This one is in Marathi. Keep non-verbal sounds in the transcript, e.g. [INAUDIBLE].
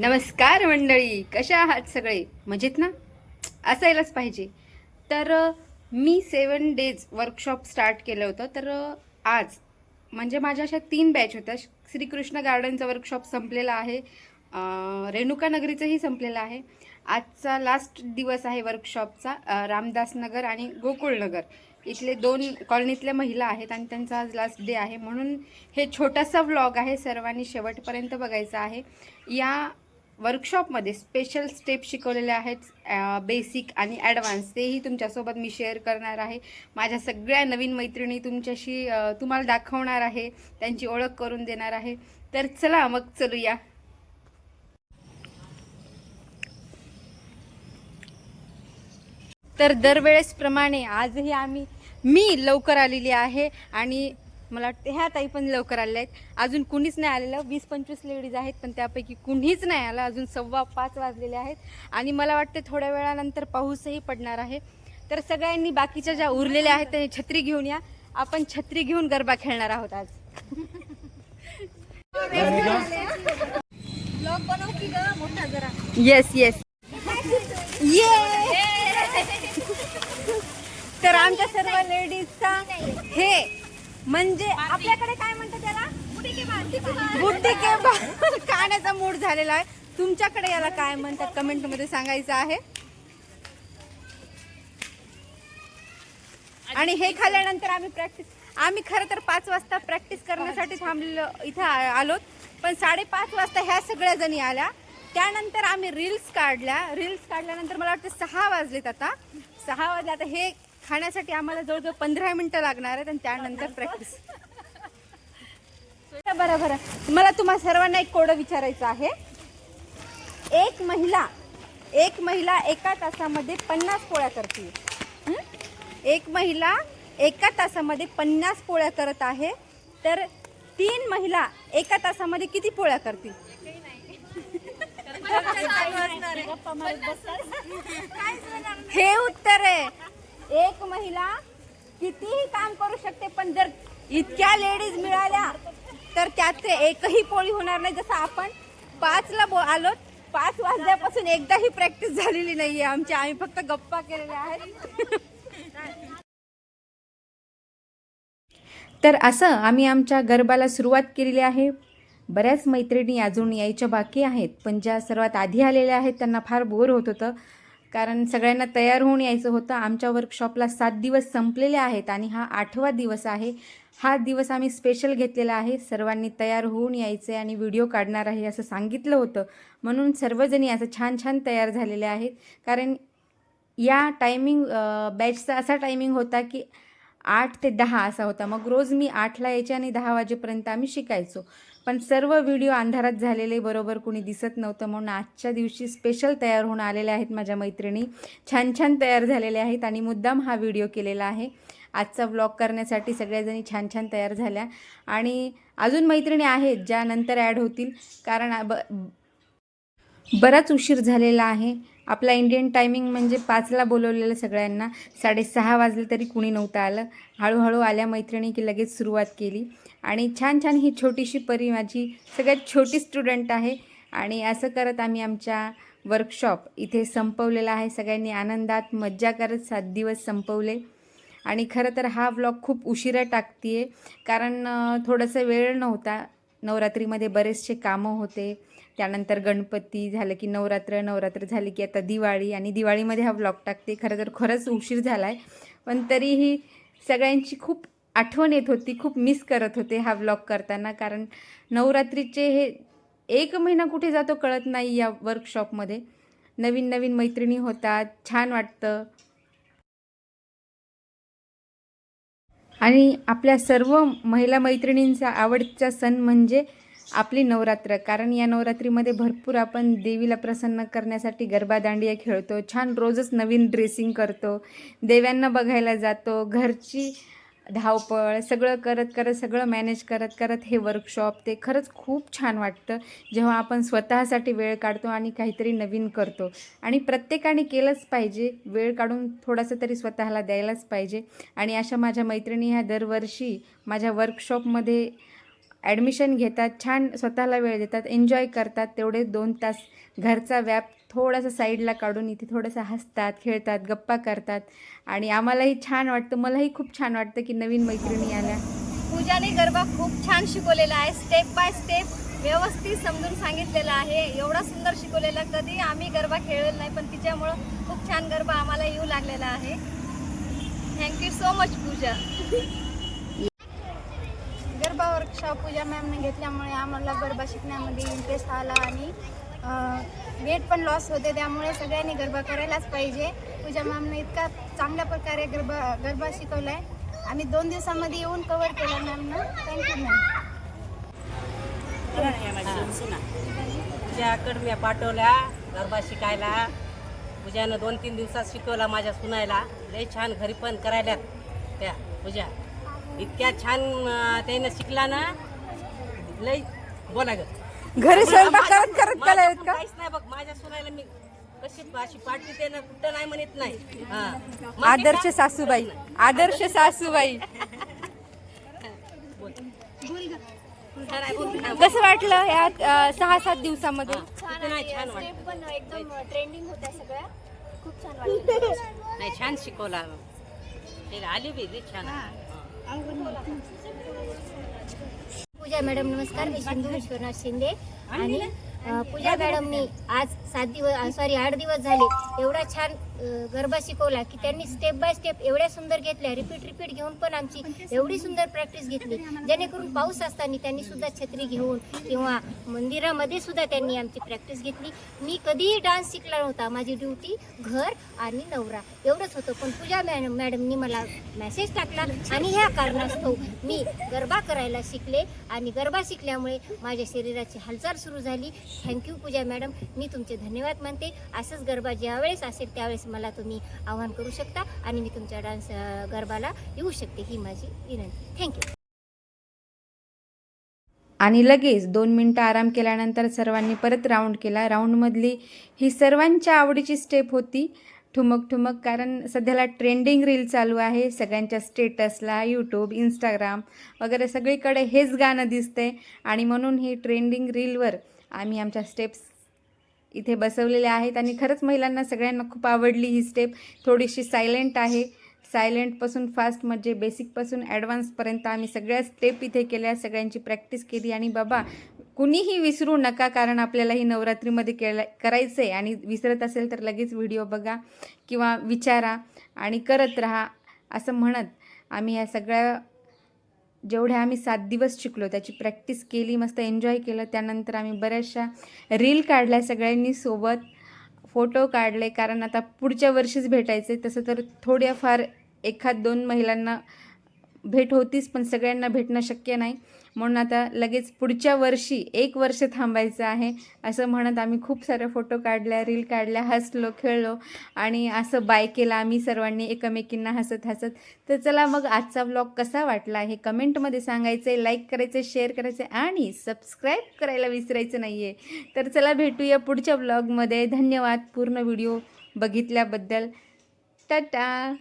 नमस्कार मंडळी कशा आहात सगळे? मजेत ना? असायलाच पाहिजे. तर मी सेवन डेज वर्कशॉप स्टार्ट केलं होतं. तर आज म्हणजे माझ्या अशा तीन बॅच होत्या. श्रीकृष्ण गार्डनचा वर्कशॉप संपलेला आहे. रेणुका नगरीचंही संपलेलं आहे. आजचा लास्ट दिवस आहे वर्कशॉपचा रामदास नगर आणि गोकुळ नगर. इथले दोन कॉलनीतल्या महिला आहेत आणि त्यांचा आज लास्ट डे आहे. म्हणून हे छोटासा व्लॉग आहे. सर्वांनी शेवटपर्यंत बघायचा आहे. या वर्कशॉपमध्ये स्पेशल स्टेप शिकवलेले आहेत बेसिक आणि ॲडव्हान्स तेही तुमच्यासोबत मी शेअर करणार आहे. माझ्या सगळ्या नवीन मैत्रिणी तुमच्याशी तुम्हाला दाखवणार आहे त्यांची ओळख करून देणार आहे. तर चला मग चलूया. तर दरवेळेसप्रमाणे आजही आम्ही मी लवकर आलेली आहे आणि मला वाटतं ह्या ताई पण लवकर आलेल्या आहेत. अजून कुणीच नाही आलेलं. वीस पंचवीस लेडीज आहेत पण त्यापैकी कुणीच नाही आलं. अजून सव्वा पाच वाजलेले आहेत. आणि मला वाटतं थोड्या वेळानंतर पाऊसही पडणार आहे. तर सगळ्यांनी बाकीच्या ज्या उरलेल्या आहेत त्या छत्री घेऊन या. आपण छत्री घेऊन गरबा खेळणार आहोत आज. येस येस ये तर आमच्या सर्व लेडीजचा हे म्हणजे आपल्याकडे काय म्हणतात त्याला बुट्टी के बा- खाण्याचा मूड झालेला आहे. तुमच्याकडे याला काय म्हणतात? कमेंटमध्ये सांगायचं आहे. आणि हे खाल्ल्यानंतर आम्ही प्रॅक्टिस आम्ही खरं तर पाच वाजता प्रॅक्टिस करण्यासाठी थांबलेलो इथं आलोत. पण साडेपाच वाजता ह्या सगळ्या जणी आल्या. त्यानंतर आम्ही रील्स काढल्या. रील्स काढल्यानंतर मला वाटतं सहा वाजलेत आता. सहा वाजले. आता हे खाण्यासाठी आम्हाला जवळजवळ पंधरा मिनिटं लागणार आहेत आणि त्यानंतर प्रॅक्टिस बरं बरं. मला तुम्हा सर्वांना एक कोडं विचारायचं आहे. एक महिला एक महिला एका तासामध्ये पन्नास पोळ्या करते. हं? एक महिला एका तासामध्ये पन्नास पोळ्या करत आहे. तर तीन महिला एका तासामध्ये किती पोळ्या करतील? [LAUGHS] हे उत्तर आहे. एक महिला कितीही काम करू शकते पण जर इतक्या लेडीज मिळाल्या तर त्याचे एकही पोळी होणार नाही. जसं आपण पाचला बो आलो पाच वाजल्यापासून एकदाही प्रॅक्टिस झालेली नाहीये. आमची आम्ही फक्त गप्पा केलेल्या आहेत. तर असं आम्ही आमच्या गरबाला सुरुवात केलेली आहे. बऱ्याच मैत्रिणी अजून यायच्या बाकी आहेत पण ज्या सर्वात आधी आलेल्या आहेत त्यांना फार बोर होत होतं. कारण सगळ्यांना तयार होऊन यायचं होतं. आमच्या वर्कशॉपला सात दिवस संपलेले आहेत आणि हा आठवा दिवस आहे. हा दिवस आम्ही स्पेशल घेतलेला आहे. सर्वांनी तयार होऊन यायचे आणि व्हिडिओ काढणार आहे असं सांगितलं होतं. म्हणून सर्वजणी असं छान छान तयार झालेले आहेत. कारण या टायमिंग बॅचचा असा टायमिंग होता की आठ ते दहा असा होता. मग रोज मी आठला यायचे आणि दहा वाजेपर्यंत आम्ही शिकायचो. पण सर्व व्हिडिओ अंधारात झालेले बरोबर कुणी दिसत नव्हतं म्हणून आजच्या दिवशी स्पेशल तयार होऊन आलेल्या आहेत माझ्या मैत्रिणी. छान छान तयार झालेल्या आहेत आणि मुद्दाम हा व्हिडिओ केलेला आहे. आजचा व्लॉग करण्यासाठी सगळ्याजणी छान छान तयार झाल्या. आणि अजून मैत्रिणी आहेत ज्या नंतर ॲड होतील कारण ब बराच उशीर झालेला आहे. आपला इंडियन टायमिंग म्हणजे पाचला बोलवलेलं सगळ्यांना. साडेसहा वाजले तरी कुणी नव्हतं आलं. हळूहळू आल्या मैत्रिणी की लगेच सुरुवात केली. आणि छान छान ही छोटीशी परी माझी सगळ्यात छोटी स्टुडंट आहे. आणि असं करत आम्ही आमच्या वर्कशॉप इथे संपवलेला आहे. सगळ्यांनी आनंदात मज्जा करत सात दिवस संपवले. आणि खरं तर हा व्लॉग खूप उशिरा टाकते आहे कारण थोडासा थोडंसं वेळ नव्हता. नवरात्रीमध्ये बरेचसे कामं होते. त्यानंतर गणपती झालं की नवरात्र नवरात्र झाली की आता दिवाळी आणि दिवाळीमध्ये हा ब्लॉग टाकते. खरं तर खरंच उशीर झाला आहे पण तरीही सगळ्यांची खूप आठवण येत होती खूप मिस करत होते हा ब्लॉग करताना. कारण नवरात्रीचे हे एक महिना कुठे जातो कळत नाही या वर्कशॉपमध्ये नवीन नवीन मैत्रिणी होतात छान वाटतं. आणि आपल्या सर्व महिला मैत्रिणींचा आवडचा सण म्हणजे आपली नवरात्र. कारण या नवरात्रीमध्ये भरपूर आपण देवीला प्रसन्न करण्यासाठी गरबा दांडिया खेळतो. छान रोजच नवीन ड्रेसिंग करतो. देव्यांना बघायला जातो. घरची धावपळ सगळं करत करत सगळं मॅनेज करत करत हे वर्कशॉप ते खरंच खूप छान वाटतं. जेव्हा आपण स्वतःसाठी वेळ काढतो आणि काहीतरी नवीन करतो. आणि प्रत्येकाने केलंच पाहिजे. वेळ काढून थोडंसं तरी स्वतःला द्यायलाच पाहिजे. आणि अशा माझ्या मैत्रिणी ह्या दरवर्षी माझ्या वर्कशॉपमध्ये ॲडमिशन घेतात छान स्वतःला वेळ देतात एन्जॉय करतात तेवढे दोन तास घरचा व्याप थोडासा साईडला काढून इथे थोडंसं हसतात खेळतात गप्पा करतात. आणि आम्हालाही छान वाटतं मलाही खूप छान वाटतं की नवीन मैत्रिणी आल्या. पूजाने गरबा खूप छान शिकवलेला आहे स्टेप बाय स्टेप व्यवस्थित समजून सांगितलेलं आहे. एवढा सुंदर शिकवलेला कधी आम्ही गरबा खेळलेला नाही पण तिच्यामुळं खूप छान गरबा आम्हाला येऊ लागलेला आहे. Thank you so much Pooja. Workshop Pooja मॅमने घेतल्यामुळे आम्हाला गरबा शिकण्यामध्ये इंटरेस्ट आला आणि वेट पण लॉस होते. त्यामुळे सगळ्यांनी गरबा करायलाच पाहिजे. पूजा मॅमने इतका चांगल्या प्रकारे गरबा गरबा शिकवला आहे आम्ही दोन दिवसामध्ये येऊन कवर केलं मॅमनं. थँक्यू मॅम तुझ्या अकॅडम्या पाठवल्या गरबा शिकायला. पूजानं दोन तीन दिवसात शिकवला माझ्या सुनायला. लय छान घरी पण करायल्यात त्या पूजा. इतक्या छान त्यानं शिकला ना लय बोला ग. घरी स्वयंपाक करत करत पण का? काहीच नाही बघ माझ्या सुनायला मी कशी अशी पाठवते त्यानं कुठं नाही म्हणत नाही. हा. मग आदर्श ते? सासूबाई. आदर्श सासूबाई. छान आहे, बोल. हा, कसं वाटलं या अ, सहा सात दिवसामध्ये? छान किती नाही, छान. स्टेप पण एकदम ट्रेंडिंग होत्या सगळ्या. खूप छान वाटलं. नाही छान शिकवला. ते आली बी छान. हा. पूजा मॅडम नमस्कार. मी सिंधू विश्वनाथ शिंदे. आणि पूजा मॅडमनी आज सात दिवस सॉरी आठ दिवस झाले. एवढा छान गरबा शिकवला की त्यांनी स्टेप बाय स्टेप एवढ्या सुंदर घेतल्या. रिपीट रिपीट घेऊन पण आमची एवढी सुंदर प्रॅक्टिस घेतली. जेणेकरून पाऊस असताना त्यांनी सुद्धा छत्री घेऊन किंवा मंदिरामध्ये सुद्धा त्यांनी आमची प्रॅक्टिस घेतली. मी कधीही डान्स शिकला नव्हता. माझी ड्युटी घर आणि नवरा. एवढंच होतं. पण पूजा मॅडम मॅडमनी मला मेसेज टाकला आणि ह्या कारणास्तव मी गरबा करायला शिकले. आणि गरबा शिकल्यामुळे माझ्या शरीराची हालचाल सुरू झाली. थँक्यू पूजा मॅडम. मी तुमचे धन्यवाद मानते. असंच गरबा ज्यावेळेस असेल त्यावेळेस मला तुम्ही आवाहन करू शकता आणि मी तुमच्या डान्स गरबाला येऊ शकते ही माझी विनंती. थँक्यू आणि लगेच दोन मिनटं आराम केल्यानंतर सर्वांनी परत राऊंड केला. राऊंडमधली ही सर्वांच्या आवडीची स्टेप होती. ठुमक ठुमक कारण सध्याला ट्रेंडिंग रील चालू आहे. सगळ्यांच्या स्टेटसला यूट्यूब इंस्टाग्राम वगैरे सगळीकडे हेच गाणं दिसतंय. आणि म्हणून ही ट्रेंडिंग रीलवर आम्ही आमच्या स्टेप्स इथे बसवलेल्या आहेत आणि खरंच महिलांना सगळ्यांना खूप आवडली ही स्टेप थोडीशी सायलेंट आहे. सायलेंटपासून फास्ट म्हणजे बेसिकपासून ॲडव्हान्सपर्यंत आम्ही सगळ्या स्टेप इथे केल्या सगळ्यांची प्रॅक्टिस केली आणि बाबा कुणीही विसरू नका कारण आपल्याला ही नवरात्रीमध्ये केलं करायचं आहे आणि विसरत असेल तर लगेच व्हिडिओ बघा किंवा विचारा आणि करत राहा असं म्हणत आम्ही या सगळ्या जेवढ्या आम्ही सात दिवस शिकलो त्याची प्रॅक्टिस केली मस्त एन्जॉय केलं त्यानंतर आम्ही बऱ्याचशा रील काढल्या सगळ्यांनी सोबत फोटो काढले कारण आता पुढच्या वर्षीच भेटायचे तसं तर थोड्याफार एखाद दोन महिलांना भेट होतीच पण सगळ्यांना भेटणं शक्य नाही. म्हणून आता लगेच पुढच्या वर्षी एक वर्ष थांबायचं आहे असं म्हणत आम्ही खूप सारे फोटो काढल्या रील काढल्या हसलो खेळलो आणि असं बाय केलं आम्ही सर्वांनी एकमेकींना हसत हसत. तर चला मग आजचा ब्लॉग कसा वाटला हे कमेंटमध्ये सांगायचं आहे लाईक करायचं शेअर करायचं आणि सबस्क्राईब करायला विसरायचं नाही आहे तर चला भेटूया पुढच्या ब्लॉगमध्ये धन्यवाद पूर्ण व्हिडिओ बघितल्याबद्दल. टाटा!